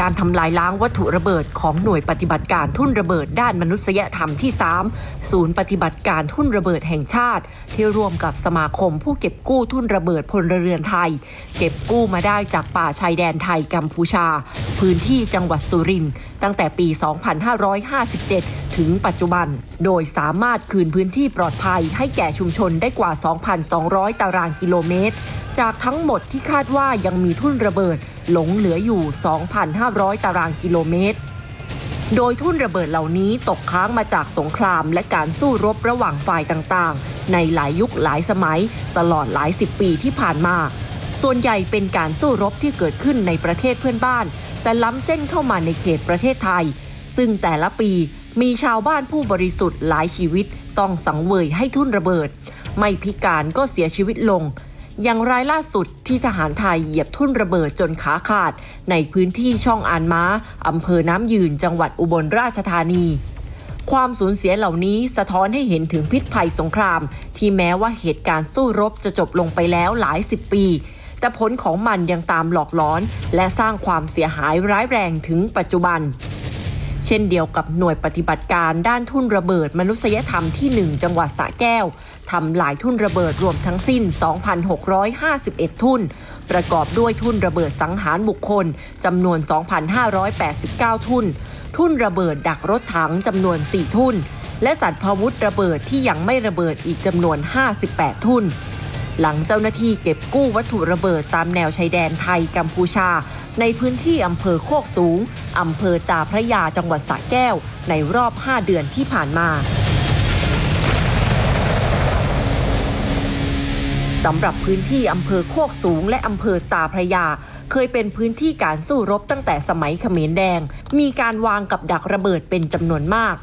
การทำลายล้างวัตถุระเบิดของหน่วยปฏิบัติการทุ่นระเบิดด้านมนุษยธรรมที่ 3 ศูนย์ปฏิบัติการทุ่นระเบิดแห่งชาติ ที่ร่วมกับสมาคมผู้เก็บกู้ทุ่นระเบิดพลเรือนไทย เก็บกู้มาได้จากป่าชายแดนไทยกัมพูชา พื้นที่จังหวัดสุรินทร์ ตั้งแต่ปี 2557 ถึงปัจจุบัน โดยสามารถคืนพื้นที่ปลอดภัยให้แก่ชุมชนได้กว่า 2,200 ตารางกิโลเมตร จากทั้งหมดที่คาดว่ายังมีทุ่นระเบิดหลงเหลืออยู่ 2,500 ตารางกิโลเมตร โดยทุ่นระเบิดเหล่านี้ตกค้างมาจากสงครามและการสู้รบระหว่างฝ่ายต่างๆ ในหลายยุคหลายสมัย ตลอดหลายสิบปีที่ผ่านมา ส่วนใหญ่เป็นการสู้รบที่เกิดขึ้นในประเทศเพื่อนบ้าน แต่ล้ำเส้นเข้ามาในเขตประเทศไทย ซึ่งแต่ละปีมีชาวบ้านผู้บริสุทธิ์หลายชีวิตต้องสังเวยให้ทุ่นระเบิด ไม่พิการก็เสียชีวิตลง อย่างรายล่าสุดที่ทหารไทยเหยียบทุ่นระเบิดจนขาขาด ในพื้นที่ช่องอานม้าอำเภอน้ำยืนจังหวัดอุบลราชธานีความสูญเสียเหล่านี้สะท้อนให้เห็นถึงพิษภัยสงคราม ที่แม้ว่าเหตุการณ์สู้รบจะจบลงไปแล้วหลายสิบปี แต่ผลของมันยังตามหลอกล้อน และสร้างความเสียหายร้ายแรงถึงปัจจุบัน เช่นเดียวกับหน่วยปฏิบัติการด้านทุ่นระเบิดมนุษยธรรมที่ 1 จังหวัดสระแก้วทำหลายทุ่นระเบิดรวมทั้งสิ้น 2,651 ทุ่น ประกอบด้วยทุ่นระเบิดสังหารบุคคลจำนวน 2,589 ทุ่น ทุ่นระเบิดดักรถถังจำนวน 4 ทุ่น และสัตว์พาวุธระเบิดที่ยังไม่ระเบิดอีกจำนวน 58 ทุ่น หลังเจ้าหน้าที่เก็บกู้วัตถุระเบิดตามแนวชายแดนไทยกัมพูชา ในพื้นที่อำเภอโคกสูง อำเภอจาพระยาจังหวัดสระแก้ว ในรอบ 5 เดือนที่ผ่านมาสำหรับพื้นที่อำเภอโคกสูงและอำเภอตาพระยา เคยเป็นพื้นที่การสู้รบตั้งแต่สมัยเขมรแดง มีการวางกับดักระเบิดเป็นจำนวนมาก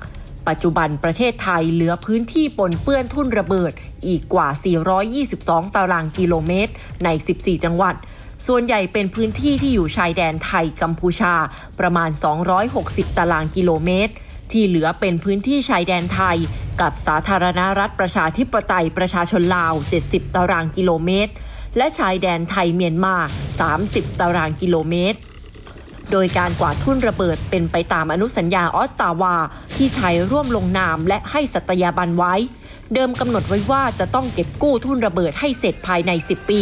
ปัจจุบันประเทศไทยเหลือพื้นที่ปนเปื้อนทุ่นระเบิด อีกกว่า 422 ตารางกิโลเมตร ใน 14 จังหวัด ส่วนใหญ่เป็นพื้นที่ที่อยู่ชายแดนไทยกัมพูชา ประมาณ 260 ตารางกิโลเมตร ที่เหลือเป็นพื้นที่ชายแดนไทย กับสาธารณรัฐประชาธิปไตยประชาชนลาว 70 ตารางกิโลเมตร และชายแดนไทยเมียนมา 30 ตารางกิโลเมตรโดยการกวาดทุ่นระเบิดเป็นไปตามอนุสัญญาออสตาวา ที่ไทยร่วมลงนามและให้สัตยาบันไว้ เดิมกำหนดไว้ว่าจะต้องเก็บกู้ทุ่นระเบิดให้เสร็จภายใน 10 ปี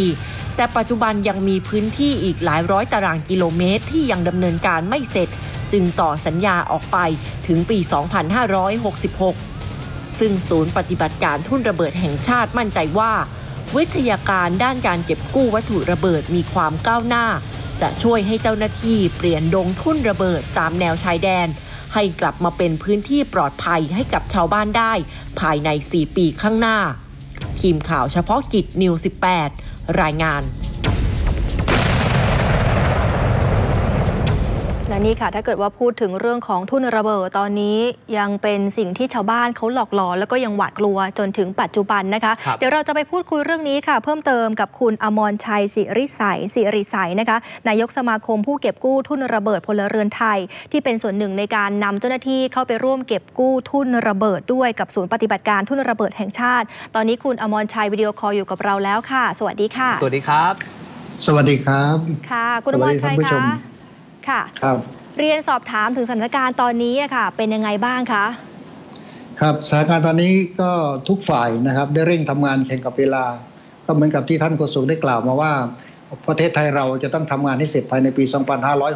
แต่ปัจจุบันยังมีพื้นที่อีกหลายร้อยตารางกิโลเมตรที่ยังดำเนินการไม่เสร็จ จึงต่อสัญญาออกไปถึงปี 2566 ซึ่งศูนย์ปฏิบัติการทุ่นระเบิดแห่งชาติมั่นใจว่า วิทยาการด้านการเก็บกู้วัตถุระเบิดมีความก้าวหน้า จะช่วยให้เจ้าหน้าที่เปลี่ยนดงทุ่นระเบิดตามแนวชายแดน ให้กลับมาเป็นพื้นที่ปลอดภัยให้กับชาวบ้านได้ ภายใน 4 ปีข้างหน้า ทีมข่าวเฉพาะกิจนิว 18 รายงาน และนี่ค่ะ ถ้าเกิดว่าพูดถึงเรื่องของทุ่นระเบิดตอนนี้ยังเป็นสิ่งที่ชาวบ้านเขาหลอกหลอนแล้วก็ยังหวาดกลัวจนถึงปัจจุบันนะคะครับเดี๋ยวเราจะไปพูดคุยเรื่องนี้ค่ะ เพิ่มเติมกับคุณอมรชัยสิริสัยสิริสัยนะคะนายกสมาคมผู้เก็บกู้ทุ่นระเบิดพลเรือนไทย ที่เป็นส่วนหนึ่งในการนำเจ้าหน้าที่เข้าไปร่วมเก็บกู้ทุ่นระเบิดด้วยกับศูนย์ปฏิบัติการทุ่นระเบิดแห่งชาติ ตอนนี้คุณอมรชัยวิดีโอคอลอยู่กับเราแล้วค่ะ สวัสดีค่ะ สวัสดีครับ สวัสดีครับ ค่ะ คุณอมรชัยสวัสดีท่านผู้ชคะม ค่ะครับ เรียนสอบถามถึงสถานการณ์ตอนนี้อะค่ะ เป็นยังไงบ้างคะครับสถานการณ์ตอนนี้ก็ทุกฝ่ายนะครับ ได้เร่งทำงานแข่งกับเวลา ก็เหมือนกับที่ท่านโฆษกได้กล่าวมาว่า ประเทศไทยเราจะต้องทำงานให้เสร็จภายในปี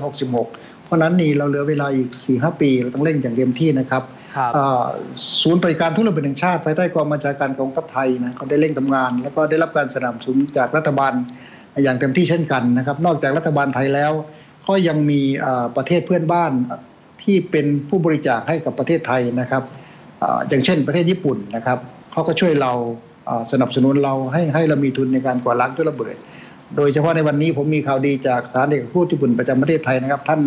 2566 เพราะฉะนั้นนี่เราเหลือเวลาอีก 4-5 ปีเราต้องเร่งอย่างเต็มที่นะครับครับอ่าศูนย์บริการทุนระเบิดแห่งชาติภายใต้กองบัญชาการกองทัพไทยนะเขาได้เร่งทำงาน แล้วก็ได้รับการสนับสนุนจากรัฐบาลอย่างเต็มที่เช่นกันนะครับ นอกจากรัฐบาลไทยแล้ว ก็ยังมีอ่าประเทศเพื่อนบ้านที่เป็นผู้บริจาคให้กับประเทศไทยนะครับอ่าอย่างเช่นประเทศญี่ปุ่นนะครับเขาก็ช่วยเราอ่าสนับสนุนเราให้ให้เรามีทุนในการก่อล้างทุนระเบิด โดยเฉพาะในวันนี้ผมมีข่าวดีจากสถานเอกทูตญี่ปุ่นประจำประเทศไทยนะครับ ท่าน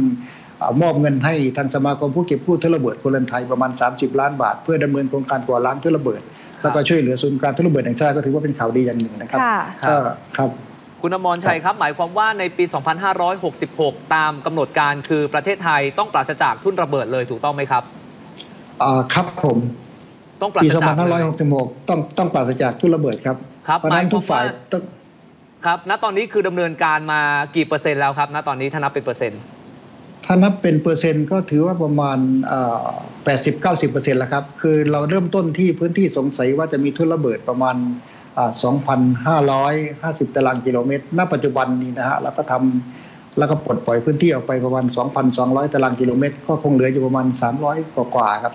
เอ่อมอบเงินให้ทางสมาคมผู้เก็บกู้ทุนระเบิดคนไทยประมาณ 30 ล้านบาท เพื่อดำเนินโครงการก่อล้างทุนระเบิดแล้วก็ช่วยเหลือศูนย์การทุนระเบิดแห่งชาติก็ถือว่าเป็นข่าวดีอย่างหนึ่งนะครับค่ะก็ครับ คุณอมรชัยครับ หมายความว่าในปี 2566 ตามกำหนดการคือประเทศไทยต้องปราศจากทุ่นระเบิดเลยถูกต้องไหมครับอ่าครับผมต้องปราปีศจากเลย2566ต้องต้องปราศจากทุนระเบิดครับครับเพราะฉะนั้นทุกฝ่ายหมายความว่าต้องครับณตอนนี้คือดำเนินการมากี่เปอร์เซ็นต์แล้วครับณตอนนี้ถ้านับเป็นเปอร์เซ็นต์ถ้านับเป็นเปอร์เซ็นต์ก็ถือว่าประมาณแปดสิบเก้าสิบเปอร์เซ็นต์แล้วครับ คือเราเริ่มต้นที่พื้นที่สงสัยว่าจะมีทุ่นระเบิดประมาณ สองพันห้าร้อยห้าสิบตารางกิโลเมตร ณ ปัจจุบันนี้นะฮะ แล้วก็ทำแล้วก็ปลดปล่อยพื้นที่ออกไปประมาณ 2,200 ตารางกิโลเมตร ก็คงเหลืออยู่ประมาณ 300 กว่ากว่าครับ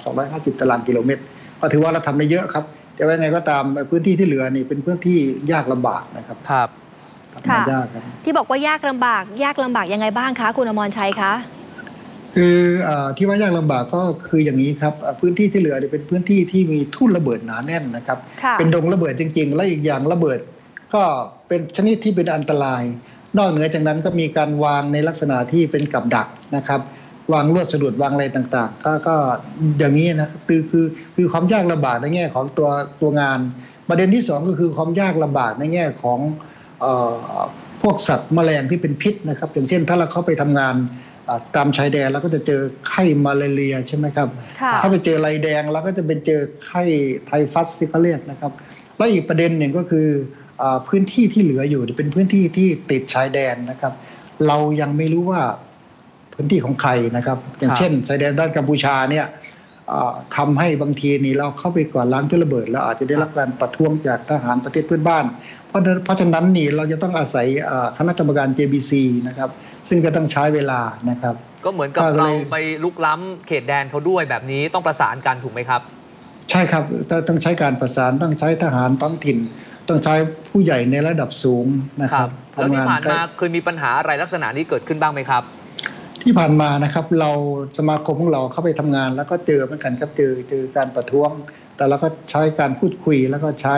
250 ตารางกิโลเมตร ก็ถือว่าเราทำได้เยอะครับ แต่ว่าไงก็ตามพื้นที่ที่เหลือนี่เป็นพื้นที่ยากลำบากนะครับ ครับทำได้ยากครับที่บอกว่ายากลำบาก ยากลำบากยังไงบ้างคะ คุณอมรชัยคะ คือเออที่ว่ายากลำบากก็คืออย่างนี้ครับเอ่อพื้นที่ที่เหลือเนี่ยเป็นพื้นที่ที่มีทุ่นระเบิดหนาแน่นนะครับค่ะเป็นดงระเบิดจริง ๆ และอีกอย่างระเบิด ก็เป็นชนิดที่เป็นอันตราย นอกเหนือจากนั้นก็มีการวางในลักษณะที่เป็นกับดักนะครับ วางลวดสะดุดวางอะไรต่างๆ ก็ก็อย่างนี้นะคือคือคือความยากลำบากในแง่ของตัวตัวงาน ประเด็นที่สองก็คือความยากลำบากในแง่ของเอ่อพวกสัตว์แมลงที่เป็นพิษนะครับ อย่างเช่นถ้าเราเข้าไปทำงานอ่า ตามชายแดนเราก็จะเจอไข้มาลาเรียใช่ไหมครับค่ะถ้าไปเจอไรแดงเราก็จะเป็นเจอไข้ไทฟัสที่เขาเรียกนะครับ แล้วอีกประเด็นหนึ่งก็คืออาพื้นที่ที่เหลืออยู่เป็นพื้นที่ที่ติดชายแดนนะครับ เรายังไม่รู้ว่าพื้นที่ของใครนะครับ อย่างเช่นชายแดนด้านกัมพูชาเนี่ยอ่า ทำาให้บางทีนี่เราเข้าไปก่อนล้างทุ่นระเบิดแล้วอาจจะได้รับการประท้วงจากทหารประเทศเพื่อนบ้าน เพราะฉะนั้นเพราะฉะนั้นนี่เราจะต้องอาศัยอ่าคณะกรรมการ JBC นะครับซึ่งก็ต้องใช้เวลานะครับ ก็เหมือนกับก็เลยเราไปลุกล้ำเขตแดนเขาด้วยแบบนี้ต้องประสานกันถูกไหมครับ ใช่ครับต้องต้องใช้การประสานต้องใช้ทหารท้องถิ่น ต้องใช้ผู้ใหญ่ในระดับสูงนะครับแล้วที่ทำงผ่านใกล้มาเคยมีปัญหาอะไรลักษณะนี้เกิดขึ้นบ้างไหมครับ ที่ผ่านมานะครับ เราสมาคมของเราเข้าไปทำงาน แล้วก็เจอเหมือนกันครับเจอเจอการประท้วง แต่เราก็ใช้การพูดคุยแล้วก็ใช้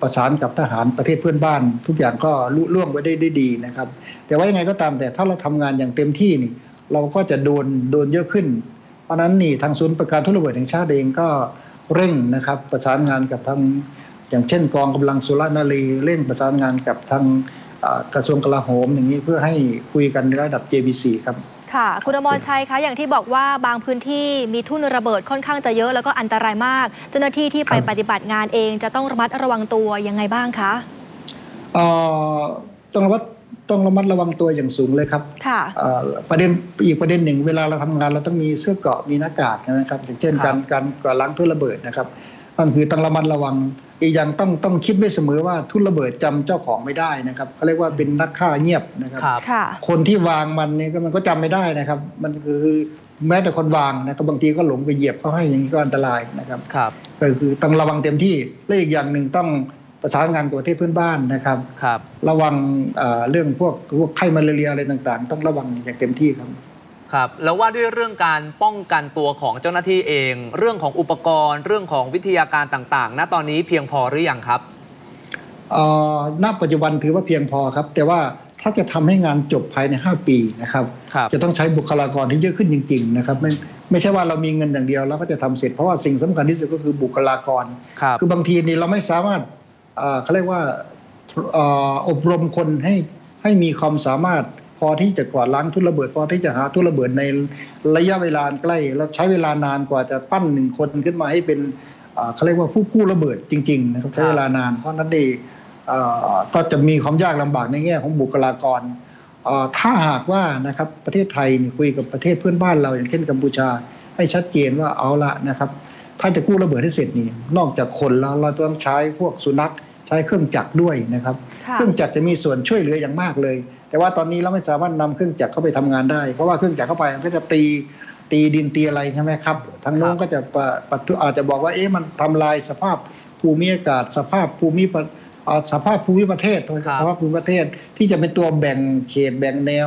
ประสานกับทหารประเทศเพื่อนบ้าน ทุกอย่างก็ลุล่วงไปได้ได้ดีนะครับ แต่ว่ายังไงก็ตามแต่ถ้าเราทำงานอย่างเต็มที่นี่ เราก็จะโดนโดนเยอะขึ้น เพราะนั้นนี่ทางศูนย์ประการทุนระเบิดแห่งชาติเองก็เร่งนะครับประสานงานกับทางอย่างเช่นกองกำลังสุรนารีเร่งประสานงานกับทาง กระทรวงกลาโหมอย่างนี้เพื่อให้คุยกันในระดับ JBC ครับค่ะ คุณอมรชัยคะอย่างที่บอกว่าบางพื้นที่มีทุ่นระเบิดค่อนข้างจะเยอะแล้วก็อันตรายมาก เจ้าหน้าที่ที่ไปครับปฏิบัติงานเองจะต้องระมัดระวังตัวยังไงบ้างคะเอ่อต้องระมัดต้องระมัดระวังตัวอย่างสูงเลยครับค่ะเอ่อประเด็นอีกประเด็นหนึ่งเวลาเราทำงานเราต้องมีเสื้อเกราะมีหน้ากากใช่ไหมครับ อย่างเช่นครักาบรการก่อล้างทุ่นระเบิดนะครับ นั่นคือต้องระมัดระวัง อีกอย่างต้องต้องคิดไว้เสมอว่าทุ่นระเบิดจำเจ้าของไม่ได้นะครับเขาเรียกว่าเป็นนักฆ่าเงียบนะครับครับค่ะคนที่วางมันเนี่ยก็มันก็จำไม่ได้นะครับ มันคือแม้แต่คนวางนะครับบางทีก็หลงไปเหยียบเขาให้อย่างนี้ก็อันตรายนะครับครับก็คือต้องระวังเต็มที่และอีกอย่างหนึ่งต้องประสานงานกับประเทศเพื่อนบ้านนะครับครับ ระวังเอ่อเรื่องพวกพวกไข้มาลาเรียอะไรต่างๆ ต้องระวังอย่างเต็มที่ครับ ครับแล้วว่าด้วยเรื่องการป้องกันตัวของเจ้าหน้าที่เอง เรื่องของอุปกรณ์ เรื่องของวิทยาการต่างๆณตอนนี้เพียงพอหรือยังครับเอ่อณปัจจุบันถือว่าเพียงพอครับ แต่ว่าถ้าจะทำให้งานจบภายใน 5 ปีนะครับครับจะต้องใช้บุคลากรที่เยอะขึ้นจริง ๆ นะครับ ไม่ไม่ใช่ว่าเรามีเงินอย่างเดียวแล้วก็จะทำเสร็จเพราะว่าสิ่งสำคัญที่สุดก็คือบุคลากรครับคือบางทีนี่เราไม่สามารถเอ่อเขาเรียกว่าเอ่ออบรมคนให้ให้มีความสามารถ พอที่จะกวาดล้างทุนระเบิด พอที่จะหาทุนระเบิดในระยะเวลาอันใกล้ แล้วใช้เวลานานกว่าจะปั้นหนึ่งคนขึ้นมาให้เป็นเอ่อเขาเรียกว่าผู้กู้ระเบิดจริงๆนะครับใช้เวลานานเพราะฉะนั้นเองเอ่อก็จะมีความยากลำบากในแง่ของบุคลากรเอ่อถ้าหากว่านะครับประเทศไทยนี่คุยกับประเทศเพื่อนบ้านเราอย่างเช่นกัมพูชา ให้ชัดเจนว่าเอาละนะครับ ถ้าจะกู้ระเบิดให้เสร็จนี่นอกจากคนแล้วเราต้องใช้พวกสุนัขใช้เครื่องจักรด้วยนะครับค่ะเครื่องจักรจะมีส่วนช่วยเหลืออย่างมากเลย แต่ว่าตอนนี้เราไม่สามารถนำเครื่องจักรเข้าไปทำงานได้ เพราะว่าเครื่องจักรเข้าไปมันก็จะตีตีดินตีอะไรใช่ไหมครับ ทางโน้นก็จะปะปะทุอาจจะบอกว่าเอ๊ะมันทำลายสภาพภูมิอากาศ สภาพภูมิประอ่าสภาพภูมิประเทศครับสภาพภูมิประเทศที่จะเป็นตัวแบ่งเขตแบ่งแนว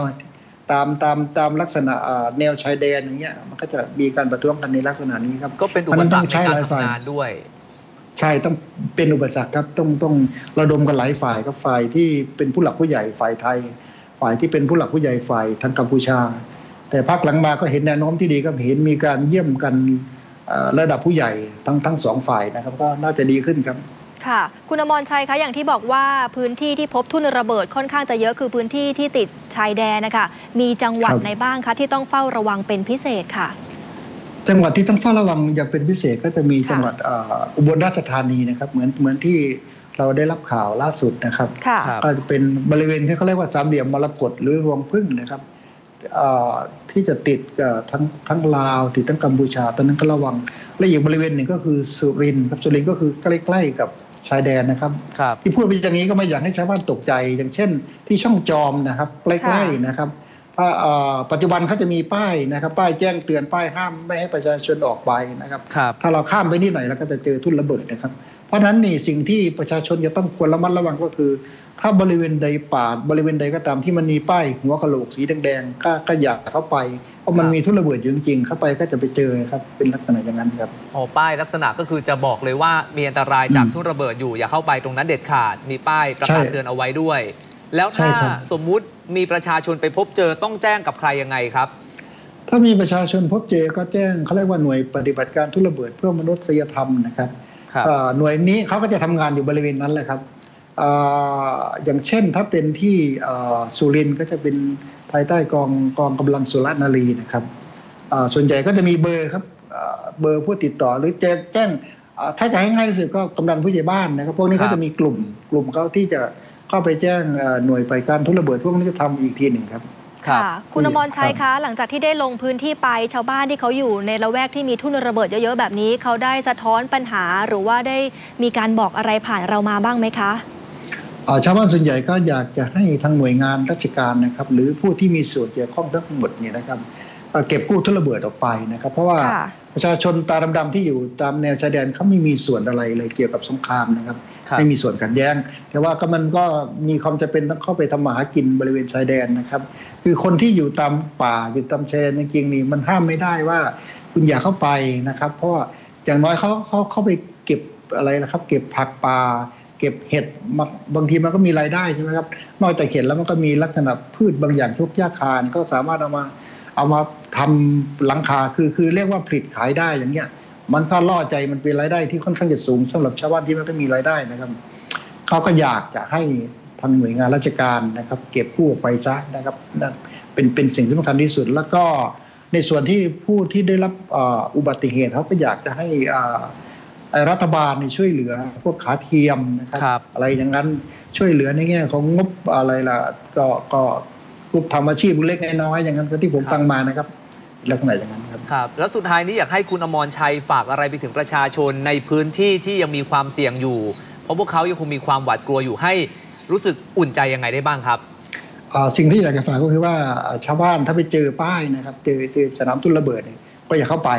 ตามตามตามลักษณะอ่าแนวชายแดนอย่างเงี้ยมันก็จะมีการประท้วงกันในลักษณะนี้ครับก็เป็นอุเพปราะฉะนั้นสรต้รอคงในใช้การหลายฝ่ายทำงานด้วยใช่ต้องเป็นอุปสรรคครับต้องต้องระดมกันหลายฝ่ายครับฝ่ายที่เป็นผู้หลักผู้ใหญ่ฝ่ายไทย ฝ่ายที่เป็นผู้หลักผู้ใหญ่ฝ่ายทางกัมพูชา แต่พักหลังมาก็เห็นแนวโน้มที่ดีก็เห็นมีการเยี่ยมกันเอ่อระดับผู้ใหญ่ทั้งทั้งสองฝ่ายนะครับก็น่าจะดีขึ้นครับค่ะ คุณอมรชัยคะอย่างที่บอกว่าพื้นที่ที่พบทุ่นระเบิดค่อนข้างจะเยอะคือพื้นที่ที่ติดชายแดนนะคะมีจังหวัดครับไหนบ้างคะที่ต้องเฝ้าระวังเป็นพิเศษค่ะ จังหวัดที่ต้องเฝ้าระวังอย่างเป็นพิเศษก็จะมีค่ะจังหวัดเอ่ออุบลราชธานีนะครับเหมือนเหมือนที่ เราได้รับข่าวล่าสุดนะครับค่ะครับ ก็จะเป็นบริเวณที่เขาเรียกว่าสามเหลี่ยมมรกตหรือรวงพึ่งนะครับเอ่อที่จะติดกับทั้งทั้งลาวติดทั้งกัมพูชาตอนนั้นก็ระวัง และอีกบริเวณหนึ่งก็คือสุรินทร์ครับสุรินทร์ก็คือใกล้ๆกับชายแดนนะครับครับที่พูดไปอย่างนี้ก็ไม่อยากให้ชาวบ้านตกใจ อย่างเช่น ที่ช่องจอมนะครับ ใกล้ๆนะครับถ้าเอ่อ ปัจจุบันเขาจะมีป้ายนะครับ ป้ายแจ้งเตือนป้ายห้ามไม่ให้ประชาชนออกไปนะครับครับ ถ้าเราข้ามไปนิดหน่อยเราก็จะเจอทุ่นระเบิดนะครับ เพราะฉะนั้นนี่สิ่งที่ประชาชนจะต้องควรระมัดระวังก็คือ ถ้าบริเวณใดป่าบริเวณใดก็ตามที่มันมีป้ายหัวกะโหลกสีแดงๆก็ก็อย่าเข้าไปเพราะมันครับมีทุ่นระเบิดอยู่จริงๆเข้าไปก็จะไปเจอครับเป็นลักษณะอย่างนั้นครับอ๋อป้ายลักษณะก็คือจะบอกเลยว่ามีอันตรายจากอืมทุ่นระเบิดอยู่อย่าเข้าไปตรงนั้นเด็ดขาด มีป้ายประกาศใช่เตือนเอาไว้ด้วย แล้วใช่ถ้าครับสมมุติมีประชาชนไปพบเจอต้องแจ้งกับใครยังไงครับ ถ้ามีประชาชนพบเจอก็แจ้งเขาเรียกว่าหน่วยปฏิบัติการทุ่นระเบิดเพื่อมนุษยธรรมนะครับครับเอ่อหน่วยนี้เขาก็จะทำงานอยู่บริเวณนั้นแหละครับเอ่ออย่างเช่นถ้าเป็นที่เอ่อสุรินทร์ก็จะเป็นภายใต้กองกองกำลังสุรนารีนะครับเอ่อส่วนใหญ่ก็จะมีเบอร์ครับเอ่อเบอร์ผู้ติดต่อหรือแจ้งแจ้งเอ่อถ้าจะให้ง่ายที่สุดก็กำนันผู้ใหญ่บ้านนะครับ พวกนี้ครัเขาบจะมีกลุ่มกลุ่มเขาที่จะ เข้าไปแจ้งเอ่อหน่วยปฏิบัติการทุ่นระเบิดพวกนี้จะทำอีกทีหนึ่งครับครับค่ะ คุณอมรชัยครัคะบหลังจากที่ได้ลงพื้นที่ไปชาวบ้านที่เขาอยู่ในละแวกที่มีทุ่นระเบิดเยอะๆ แบบนี้ เขาได้สะท้อนปัญหาหรือว่าได้มีการบอกอะไรผ่านเรามาบ้างไหมคะเอ่อชาวบ้านส่วนใหญ่ก็อยากจะให้ทางหน่วยงานราชการนะครับ หรือผู้ที่มีส่วนเกี่ยวข้องทั้งหมดเนี่ยนะครับ เอ่อเก็บกู้ทุนระเบิดออกไปนะครับ เพราะว่าค่ะประชาชนตาดำๆที่อยู่ตามแนวชายแดนเขาไม่มีส่วนอะไรเลยเกี่ยวกับสงครามนะครับครับไม่มีส่วนขัดแย้ง แต่ว่าก็มันก็มีความจำเป็นต้องเข้าไปทำมาหากินบริเวณชายแดนนะครับ คือคนที่อยู่ตามป่าอยู่ตามชายแดนจริงๆนี่มันห้ามไม่ได้ว่า คุณอย่าเข้าไปนะครับ เพราะว่าอย่างน้อยเขาเขาเข้าไปเก็บอะไรนะครับ เก็บผักป่าเก็บเห็ดมาบางทีมันก็มีรายได้ใช่ไหมครับนอกจากเห็ดแล้วมันก็มีลักษณะพืชบางอย่างทุกหญ้าคาเนี่ยก็สามารถเอามา เอามาทำหลังคาคือคือเรียกว่าผลิตขายได้อย่างเงี้ย มันก็ล่อใจมันเป็นรายได้ที่ค่อนข้างจะสูงสำหรับชาวบ้านที่ไม่ได้มีรายได้นะครับเขาก็อยากจะให้ทางหน่วยงานราชการนะครับ เก็บกู้ออกไปซะนะครับนั่นเป็นเป็นสิ่งที่สำคัญที่สุด แล้วก็ในส่วนที่ผู้ที่ได้รับเอ่ออุบัติเหตุเขาก็อยากจะให้อ่าเอ่อรัฐบาลนี่ช่วยเหลือพวกขาเทียมนะครับครับ อะไรอย่างนั้นช่วยเหลือในแง่ของงบอะไรล่ะก็ก็ กลุ่มทำอาชีพเล็กน้อยๆอย่างนั้นก็ที่ผมครับฟังมานะครับลักษณะอย่างนั้นครับครับ แล้วสุดท้ายนี้อยากให้คุณอมรชัยฝากอะไรไปถึงประชาชนในพื้นที่ที่ยังมีความเสี่ยงอยู่ เพราะพวกเขายังคงมีความหวาดกลัวอยู่ให้รู้สึกอุ่นใจยังไงได้บ้างครับอ่าสิ่งที่อยากจะฝากก็คือว่าอ่าชาวบ้านถ้าไปเจอป้ายนะครับ เจอเจอสนามทุนระเบิดเนี่ยก็อย่าเข้าไป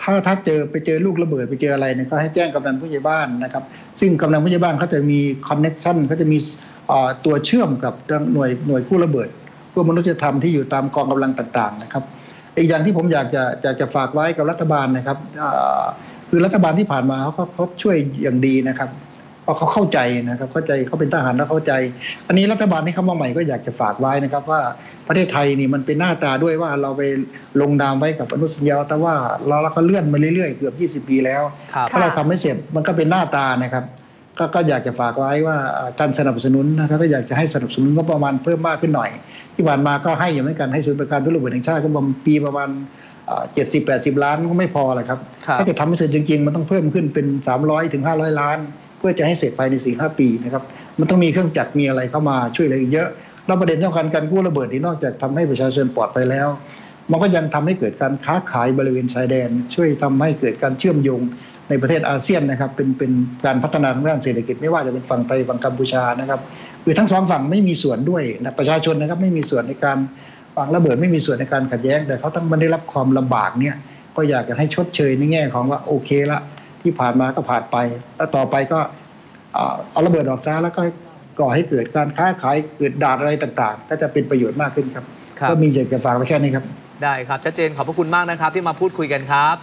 ถ้าถ้าเจอไปเจอลูกระเบิดไปเจออะไรเนี่ยก็ให้แจ้งกำนันผู้ใหญ่บ้านนะครับ ซึ่งกำนันผู้ใหญ่บ้านเขาจะมีคอนเน็ชันเขาจะมีอ่าตัวเชื่อมกับทางหน่วยหน่วยผู้ระเบิด พวกมนุษยธรรมที่อยู่ตามกองกำลังต่างๆนะครับ อีกอย่างที่ผมอยากจะอยากจะฝากไว้กับรัฐบาลนะครับอ่าคือรัฐบาลที่ผ่านมาเขาก็เขาช่วยอย่างดีนะครับเพราะเขาเข้าใจนะครับ เข้าใจเขาเป็นทหารแล้วเข้าใจ อันนี้รัฐบาลที่เข้ามาใหม่ก็อยากจะฝากไว้นะครับ ว่าประเทศไทยนี่มันเป็นหน้าตาด้วยว่าเราไปลงนามไว้กับอนุสัญญาแต่ว่าเราเราก็เลื่อนมาเรื่อยๆเกือบ 20 ปีแล้วครับถ้าเราทำไม่เสร็จมันก็เป็นหน้าตานะครับก็ก็อยากจะฝากไว้ว่าอ่าการสนับสนุนนะครับก็อยากจะให้สนับสนุนก็ประมาณเพิ่มมากขึ้นหน่อย ที่ผ่านมาก็ให้อยู่เหมือนกันให้ศูนย์บริการทุนระเบิดแห่งชาติก็ประมาณปีประมาณเจ็ดสิบแปดสิบล้านก็ไม่พอแหละครับครับถ้าจะทำให้เสร็จจริง ๆ มันต้องเพิ่มขึ้นเป็น300ถึง500ล้าน เพื่อจะให้เสร็จภายใน4 5ปีนะครับมันต้องมีเครื่องจักรมีอะไรเข้ามาช่วยเหลืออีกเยอะแล้วประเด็นสำคัญการกู้ระเบิดนี่นอกจากทำให้ประชาชนปลอดภัยแล้ว มันก็ยังทำให้เกิดการค้าขายบริเวณชายแดน ช่วยทำให้เกิดการเชื่อมโยง ในประเทศอาเซียนนะครับเป็นเป็นการพัฒนาทางด้านเศรษฐกิจไม่ว่าจะเป็นฝั่งไทยฝั่งกัมพูชานะครับคือทั้งสองฝั่งไม่มีส่วนด้วยนะประชาชนนะครับไม่มีส่วนในการฝั่งระเบิดไม่มีส่วนในการขัดแย้ง แต่เขาต้องมันได้รับความลำบากเนี่ยก็อยากจะให้ชดเชยในแง่ของว่าโอเคละที่ผ่านมาก็ผ่านไป แล้วต่อไปก็อ่าเอาระเบิดออกซะแล้วก็ก่อให้เกิดการค้าขายเกิดด่านอะไรต่าง ๆ ก็จะเป็นประโยชน์มากขึ้นครับครับก็มีอยากจะฝากไว้แค่นี้ครับได้ครับชัดเจนขอบพระคุณมากนะครับที่มาพูดคุยกันครับ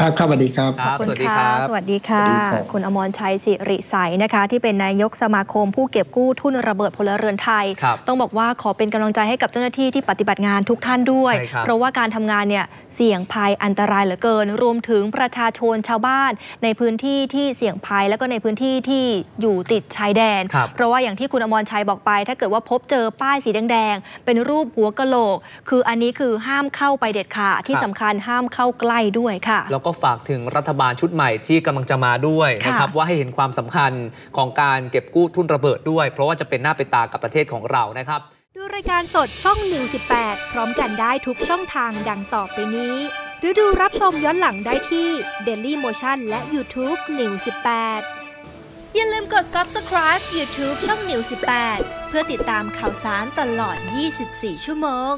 ครับครับสวัสดีครับครับขอบสคุวัณสดีคค่ะรับสวัสดีค่ะสวัสดีครับคุณอมรชัยสิริใสนะคะ ที่เป็นนายกสมาคม ผู้เก็บกู้ทุนระเบิดพลเรือนไทยครับต้องบอกว่าขอเป็นกำลังใจให้กับเจ้าหน้าที่ที่ปฏิบัติงานทุกท่านด้วยใช่ครับเพราะว่าการทำงานเนี่ยเสี่ยงภัยอันตรายเหลือเกิน รวมถึงประชาชนชาวบ้าน ในพื้นที่ที่เสี่ยงภัย แล้วก็ในพื้นที่ที่อยู่ติดชายแดนครับเพราะว่าอย่างที่คุณอมรชัยบอกไป ถ้าเกิดว่าพบเจอป้ายสีแดงๆเป็นรูปหัวกะโหลก คืออันนี้คือห้ามเข้าไปเด็ดขาดที่สำคัญห้ามเข้าใกล้ด้วยค่ะแล้วก็ฝากถึงรัฐบาลชุดใหม่ที่กำลังจะมาด้วยนะครับว่าให้เห็นความสำคัญของการเก็บกู้ทุนระเบิดด้วย เพราะว่าจะเป็นหน้าเป็นตากับประเทศของเรานะครับ ดูรายการสดช่อง 118 พร้อมกันได้ทุกช่องทางดังต่อไปนี้ หรือดูรับชมย้อนหลังได้ที่ Daily Motion และ YouTube 118 อย่าลืมกด subscribe YouTube ช่อง New 18 เพื่อติดตามข่าวสารตลอด 24 ชั่วโมง